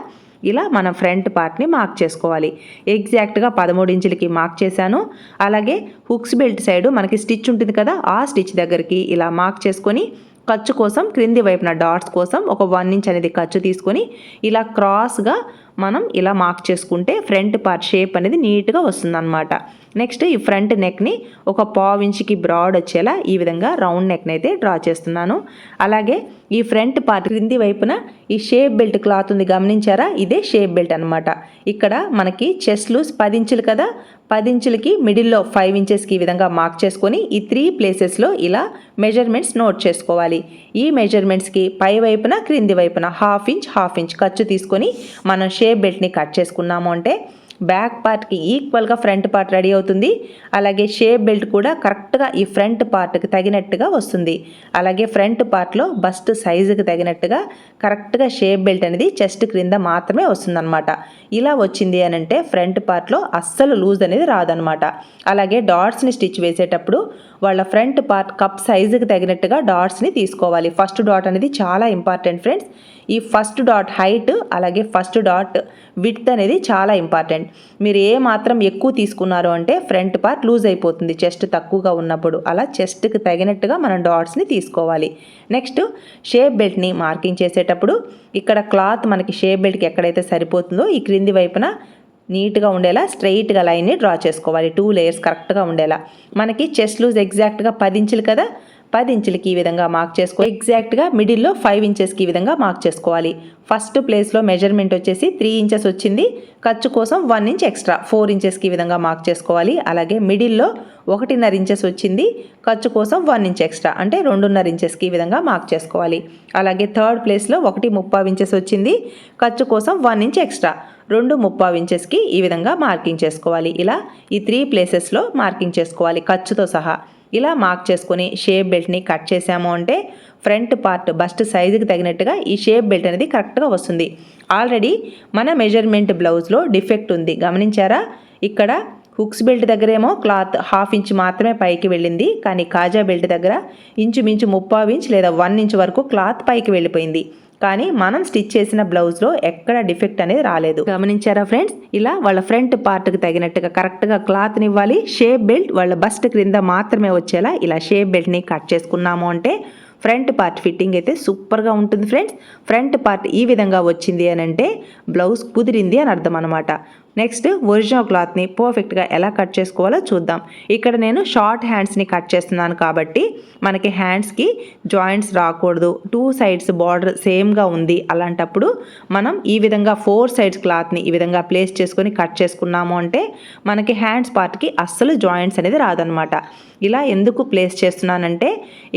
Speaker 1: ఇలా మన ఫ్రంట్ పార్ట్ని మార్క్ చేసుకోవాలి. ఎగ్జాక్ట్గా పదమూడు ఇంచులకి మార్క్ చేశాను. అలాగే హుక్స్ బెల్ట్ సైడు మనకి స్టిచ్ ఉంటుంది కదా ఆ స్టిచ్ దగ్గరికి ఇలా మార్క్ చేసుకొని ఖర్చు కోసం క్రింది వైపున డాట్స్ కోసం ఒక వన్ ఇంచ్ అనేది ఖర్చు తీసుకొని ఇలా క్రాస్గా మనం ఇలా మార్క్ చేసుకుంటే ఫ్రంట్ పార్ట్ షేప్ అనేది నీట్గా వస్తుందన్నమాట. నెక్స్ట్ ఈ ఫ్రంట్ నెక్ని ఒక పావు ఇంచుకి బ్రాడ్ వచ్చేలా ఈ విధంగా రౌండ్ నెక్ని అయితే డ్రా చేస్తున్నాను. అలాగే ఈ ఫ్రంట్ పార్ట్ క్రింది వైపున ఈ షేప్ బెల్ట్ క్లాత్ ఉంది గమనించారా? ఇదే షేప్ బెల్ట్ అనమాట ఇక్కడ మనకి చెస్లు లూస్ పది ఇంచులు కదా? పది ఇంచులకి మిడిల్లో ఫైవ్ ఇంచెస్కి ఈ విధంగా మార్క్ చేసుకొని ఈ త్రీ ప్లేసెస్లో ఇలా మెజర్మెంట్స్ నోట్ చేసుకోవాలి. ఈ మెజర్మెంట్స్కి పై వైపున క్రింది వైపున హాఫ్ ఇంచ్ హాఫ్ ఇంచ్ ఖర్చు తీసుకొని మనం షేప్ బెల్ట్ని కట్ చేసుకున్నాము అంటే బ్యాక్ పార్ట్కి ఈక్వల్గా ఫ్రంట్ పార్ట్ రెడీ అవుతుంది. అలాగే షేప్ బెల్ట్ కూడా కరెక్ట్గా ఈ ఫ్రంట్ పార్ట్కి తగినట్టుగా వస్తుంది. అలాగే ఫ్రంట్ పార్ట్లో బస్ట్ సైజుకి తగినట్టుగా కరెక్ట్గా షేప్ బెల్ట్ అనేది చెస్ట్ క్రింద మాత్రమే వస్తుందన్నమాట. ఇలా వచ్చింది అని అంటే ఫ్రంట్ పార్ట్లో అస్సలు లూజ్ అనేది రాదనమాట అలాగే డాట్స్ని స్టిచ్ వేసేటప్పుడు వాళ్ళ ఫ్రంట్ పార్ట్ కప్ సైజుకి తగినట్టుగా డాట్స్ని తీసుకోవాలి. ఫస్ట్ డాట్ అనేది చాలా ఇంపార్టెంట్ ఫ్రెండ్స్. ఈ ఫస్ట్ డాట్ హైట్ అలాగే ఫస్ట్ డాట్ విడ్త్ అనేది చాలా ఇంపార్టెంట్. మీరు ఏ మాత్రం ఎక్కువ తీసుకున్నారు అంటే ఫ్రంట్ పార్ట్ లూజ్ అయిపోతుంది. చెస్ట్ తక్కువగా ఉన్నప్పుడు అలా చెస్ట్కి తగినట్టుగా మనం డాట్స్ని తీసుకోవాలి. నెక్స్ట్ షేప్ బెల్ట్ని మార్కింగ్ చేసేటప్పుడు ఇక్కడ క్లాత్ మనకి షేప్ బెల్ట్కి ఎక్కడైతే సరిపోతుందో ఈ క్రింది వైపున నీట్గా ఉండేలా స్ట్రైట్గా లైన్ని డ్రా చేసుకోవాలి. టూ లేయర్స్ కరెక్ట్గా ఉండేలా. మనకి చెస్ట్ లూజ్ ఎగ్జాక్ట్గా పది ఇంచులు కదా? పది ఇంచులకి ఈ విధంగా మార్క్ చేసుకో ఎగ్జాక్ట్గా మిడిల్లో ఫైవ్ ఇంచెస్కి ఈ విధంగా మార్క్ చేసుకోవాలి. ఫస్ట్ ప్లేస్లో మెజర్మెంట్ వచ్చేసి త్రీ ఇంచెస్ వచ్చింది. ఖర్చు కోసం వన్ ఇంచ్ ఎక్స్ట్రా ఫోర్ ఇంచెస్కి ఈ విధంగా మార్క్ చేసుకోవాలి. అలాగే మిడిల్లో ఒకటిన్నర ఇంచెస్ వచ్చింది. ఖర్చు కోసం వన్ ఇంచ్ ఎక్స్ట్రా అంటే రెండున్నర ఇంచెస్కి ఈ విధంగా మార్క్ చేసుకోవాలి. అలాగే థర్డ్ ప్లేస్లో ఒకటి ముప్పై ఇంచెస్ వచ్చింది. ఖర్చు కోసం వన్ ఇంచ్ ఎక్స్ట్రా రెండు ముప్పావు ఇంచెస్కి ఈ విధంగా మార్కింగ్ చేసుకోవాలి. ఇలా ఈ త్రీ ప్లేసెస్లో మార్కింగ్ చేసుకోవాలి ఖర్చుతో సహా. ఇలా మార్క్ చేసుకొని షేప్ బెల్ట్ని కట్ చేసాము అంటే ఫ్రంట్ పార్ట్ బస్ట్ సైజుకి తగినట్టుగా ఈ షేప్ బెల్ట్ అనేది కరెక్ట్గా వస్తుంది. ఆల్రెడీ మన మెజర్మెంట్ బ్లౌజ్లో డిఫెక్ట్ ఉంది. గమనించారా? ఇక్కడ హుక్స్ బెల్ట్ దగ్గరేమో క్లాత్ హాఫ్ ఇంచ్ మాత్రమే పైకి వెళ్ళింది. కానీ కాజా బెల్ట్ దగ్గర ఇంచుమించు ముప్పావు ఇంచ్ లేదా వన్ ఇంచ్ వరకు క్లాత్ పైకి వెళ్ళిపోయింది. కానీ మనం స్టిచ్ చేసిన బ్లౌజ్లో ఎక్కడ డిఫెక్ట్ అనేది రాలేదు. గమనించారా ఫ్రెండ్స్? ఇలా వాళ్ళ ఫ్రంట్ పార్ట్కి తగినట్టుగా కరెక్ట్గా క్లాత్ని ఇవ్వాలి షేప్ బెల్ట్ వాళ్ళ బస్ట్ క్రింద మాత్రమే వచ్చేలా ఇలా షేప్ బెల్ట్ని కట్ చేసుకున్నాము అంటే ఫ్రంట్ పార్ట్ ఫిట్టింగ్ అయితే సూపర్గా ఉంటుంది ఫ్రెండ్స్. ఫ్రంట్ పార్ట్ ఈ విధంగా వచ్చింది అని అంటే బ్లౌజ్ కుదిరింది అని అర్థం అనమాట నెక్స్ట్ ఒరిజినల్ క్లాత్ని పర్ఫెక్ట్గా ఎలా కట్ చేసుకోవాలో చూద్దాం. ఇక్కడ నేను షార్ట్ హ్యాండ్స్ని కట్ చేస్తున్నాను కాబట్టి మనకి హ్యాండ్స్కి జాయింట్స్ రాకూడదు. టూ సైడ్స్ బార్డర్ సేమ్గా ఉంది. అలాంటప్పుడు మనం ఈ విధంగా ఫోర్ సైడ్స్ క్లాత్ని ఈ విధంగా ప్లేస్ చేసుకొని కట్ చేసుకున్నాము అంటే మనకి హ్యాండ్స్ పార్ట్కి అస్సలు జాయింట్స్ అనేది రాదనమాట. ఇలా ఎందుకు ప్లేస్ చేస్తున్నానంటే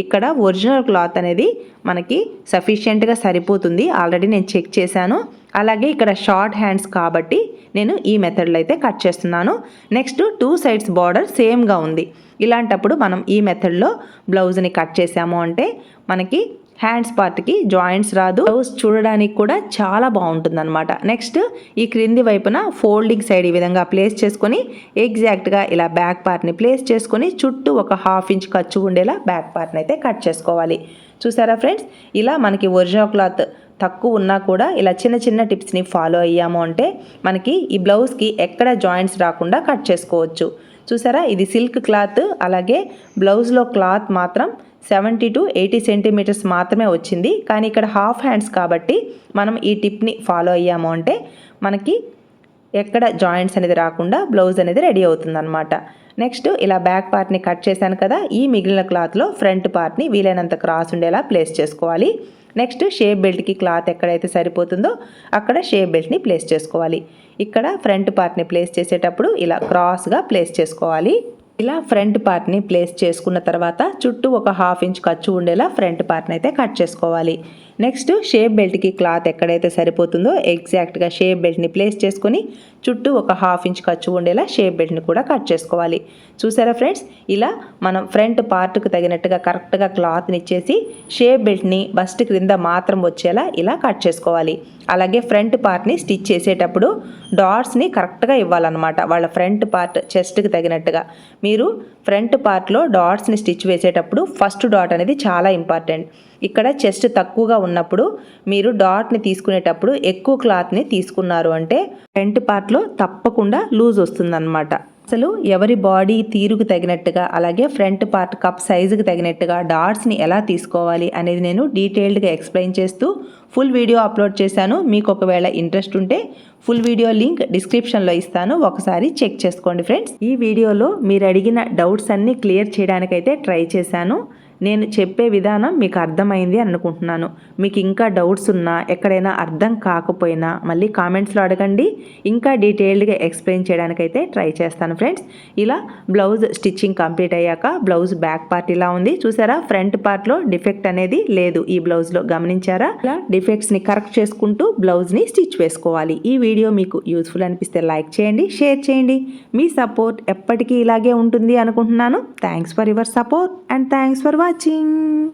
Speaker 1: ఇక్కడ ఒరిజినల్ క్లాత్ అనేది మనకి సఫిషియెంట్గా సరిపోతుంది. ఆల్రెడీ నేను చెక్ చేశాను. అలాగే ఇక్కడ షార్ట్ హ్యాండ్స్ కాబట్టి నేను ఈ మెథడ్లో అయితే కట్ చేస్తున్నాను. నెక్స్ట్ టూ సైడ్స్ బార్డర్ సేమ్గా ఉంది. ఇలాంటప్పుడు మనం ఈ మెథడ్లో బ్లౌజ్ని కట్ చేసాము అంటే మనకి హ్యాండ్స్ పార్ట్కి జాయింట్స్ రాదు. బ్లౌజ్ చూడడానికి కూడా చాలా బాగుంటుంది అనమాట నెక్స్ట్ ఈ క్రింది వైపున ఫోల్డింగ్ సైడ్ ఈ విధంగా ప్లేస్ చేసుకొని ఎగ్జాక్ట్గా ఇలా బ్యాక్ పార్ట్ని ప్లేస్ చేసుకొని చుట్టూ ఒక హాఫ్ ఇంచ్ ఖర్చు ఉండేలా బ్యాక్ పార్ట్ని అయితే కట్ చేసుకోవాలి. చూసారా ఫ్రెండ్స్ ఇలా మనకి ఒరిజినల్ క్లాత్ తక్కువ ఉన్నా కూడా ఇలా చిన్న చిన్న టిప్స్ని ఫాలో అయ్యాము అంటే మనకి ఈ బ్లౌజ్కి ఎక్కడ జాయింట్స్ రాకుండా కట్ చేసుకోవచ్చు. చూసారా? ఇది సిల్క్ క్లాత్ అలాగే బ్లౌజ్లో క్లాత్ మాత్రం సెవెంటీ టు ఎయిటీ సెంటీమీటర్స్ మాత్రమే వచ్చింది. కానీ ఇక్కడ హాఫ్ హ్యాండ్స్ కాబట్టి మనం ఈ టిప్ని ఫాలో అయ్యాము అంటే మనకి ఎక్కడ జాయింట్స్ అనేది రాకుండా బ్లౌజ్ అనేది రెడీ అవుతుందన్నమాట. నెక్స్ట్ ఇలా బ్యాక్ పార్ట్ని కట్ చేశాను కదా ఈ మిగిలిన క్లాత్లో ఫ్రంట్ పార్ట్ని వీలైనంత క్రాస్ ఉండేలా ప్లేస్ చేసుకోవాలి. నెక్స్ట్ షేప్ బెల్ట్కి క్లాత్ ఎక్కడైతే సరిపోతుందో అక్కడ షేప్ బెల్ట్ని ప్లేస్ చేసుకోవాలి. ఇక్కడ ఫ్రంట్ పార్ట్ని ప్లేస్ చేసేటప్పుడు ఇలా క్రాస్గా ప్లేస్ చేసుకోవాలి. ఇలా ఫ్రంట్ పార్ట్ని ప్లేస్ చేసుకున్న తర్వాత చుట్టూ ఒక హాఫ్ ఇంచ్ ఖర్చు ఉండేలా ఫ్రంట్ పార్ట్ని అయితే కట్ చేసుకోవాలి. నెక్స్ట్ షేప్ బెల్ట్కి క్లాత్ ఎక్కడైతే సరిపోతుందో ఎగ్జాక్ట్గా షేప్ బెల్ట్ని ప్లేస్ చేసుకొని చుట్టూ ఒక హాఫ్ ఇంచ్ ఖర్చు ఉండేలా షేప్ బెల్ట్ని కూడా కట్ చేసుకోవాలి. చూసారా ఫ్రెండ్స్? ఇలా మనం ఫ్రంట్ పార్ట్కు తగినట్టుగా కరెక్ట్గా క్లాత్ని ఇచ్చేసి షేప్ బెల్ట్ని బస్ట్ క్రింద మాత్రం వచ్చేలా ఇలా కట్ చేసుకోవాలి. అలాగే ఫ్రంట్ పార్ట్ని స్టిచ్ చేసేటప్పుడు డాట్స్ని కరెక్ట్గా ఇవ్వాలన్నమాట. వాళ్ళ ఫ్రంట్ పార్ట్ చెస్ట్కి తగినట్టుగా. మీరు ఫ్రంట్ పార్ట్లో డాట్స్ని స్టిచ్ వేసేటప్పుడు ఫస్ట్ డాట్ అనేది చాలా ఇంపార్టెంట్. ఇక్కడ చెస్ట్ తక్కువగా ఉన్నప్పుడు మీరు డాట్ని తీసుకునేటప్పుడు ఎక్కువ క్లాత్ని తీసుకున్నారు అంటే ఫ్రంట్ పార్ట్లో తప్పకుండా లూజ్ వస్తుందన్నమాట. అసలు ఎవరి బాడీ తీరుకు తగినట్టుగా అలాగే ఫ్రంట్ పార్ట్ కప్ సైజుకి తగినట్టుగా డాట్స్ని ఎలా తీసుకోవాలి అనేది నేను డీటెయిల్డ్గా ఎక్స్ప్లెయిన్ చేస్తూ ఫుల్ వీడియో అప్లోడ్ చేశాను. మీకు ఒకవేళ ఇంట్రెస్ట్ ఉంటే ఫుల్ వీడియో లింక్ డిస్క్రిప్షన్లో ఇస్తాను. ఒకసారి చెక్ చేసుకోండి ఫ్రెండ్స్. ఈ వీడియోలో మీరు అడిగిన డౌట్స్ అన్నీ క్లియర్ చేయడానికైతే ట్రై చేశాను. నేను చెప్పే విధానం మీకు అర్థమైంది అనుకుంటున్నాను. మీకు ఇంకా డౌట్స్ ఉన్నా ఎక్కడైనా అర్థం కాకపోయినా మళ్ళీ కామెంట్స్లో అడగండి. ఇంకా డీటెయిల్డ్గా ఎక్స్ప్లెయిన్ చేయడానికైతే ట్రై చేస్తాను ఫ్రెండ్స్. ఇలా బ్లౌజ్ స్టిచ్చింగ్ కంప్లీట్ అయ్యాక బ్లౌజ్ బ్యాక్ పార్ట్ ఇలా ఉంది. చూసారా? ఫ్రంట్ పార్ట్లో డిఫెక్ట్ అనేది లేదు ఈ బ్లౌజ్లో. గమనించారా? ఇలా డిఫెక్ట్స్ని కరెక్ట్ చేసుకుంటూ బ్లౌజ్ని స్టిచ్ వేసుకోవాలి. ఈ వీడియో మీకు యూస్ఫుల్ అనిపిస్తే లైక్ చేయండి షేర్ చేయండి. మీ సపోర్ట్ ఎప్పటికీ ఇలాగే ఉంటుంది అనుకుంటున్నాను. Thanks for your support and thanks for watching 花镜